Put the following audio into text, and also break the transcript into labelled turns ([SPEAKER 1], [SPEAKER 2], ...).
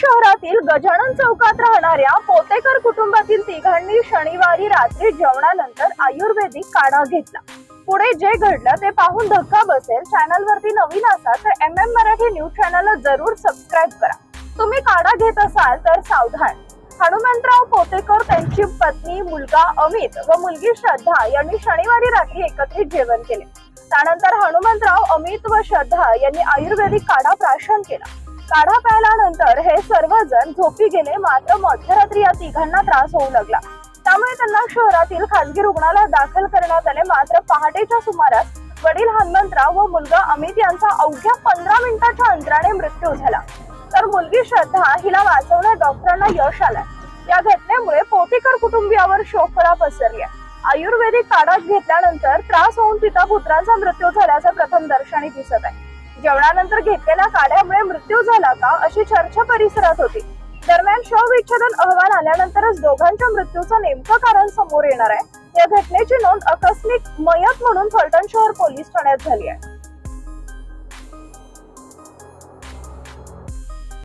[SPEAKER 1] शहरातील गजानन चौकात राहणाऱ्या पोतेकर कुटुंबातील तिघांनी शनिवारी रात्री जेवणानंतर आयुर्वेदिक काढा घेतला. पुढे जे घडलं ते पाहून धक्का बसेल चॅनल वरती नवीन असाल तर एम एम मराठी न्यूज चॅनलला जरूर सबस्क्राईब करा. तुम्ही काढा घेत असाल तर सावधान. हनुमंतराव पोतेकर त्यांची पत्नी मुलगा अमित व मुलगी श्रद्धा यांनी शनिवारी रात्री एकत्रित जेवण केले. त्यानंतर हनुमंतराव अमित व श्रद्धा यांनी आयुर्वेदिक काढा प्राशन केला. काढा प्यायल्यानंतर हे सर्वजण झोपी गेले. मात्र मध्यरात्री या तिघांना त्रास होऊ लागला. त्यामुळे त्यांना शहरातील खासगी रुग्णालयात दाखल करण्यात आले. मात्र पहाटेच्या सुमारास वडील हनुमंतराव व मुलगा अमित यांचा अवघ्या पंधरा मिनिटाच्या अंतराने मृत्यू झाला. तर मुलगी श्रद्धा हिला वाचवण्यात डॉक्टरांना यश आलं या घटनेमुळे पोतेकर कुटुंबियावर शोककळा पसरली आयुर्वेदिक काढा घेतल्यानंतर त्रास होऊन पिता पुत्रांचा मृत्यू झाल्याचं प्रथम दर्शनी दिसत आहे. जेवणानंतर घेतलेल्या काड्यामुळे मृत्यू झाला का अशी चर्चा परिसरात होती. दरम्यान शवविच्छेदन अहवाल आल्यानंतरच दोघांच्या मृत्यूचं नेमकं कारण समोर येणार आहे. या घटनेची नोंद आकस्मिक मयत म्हणून फलटण शहर पोलीस ठाण्यात झाली आहे.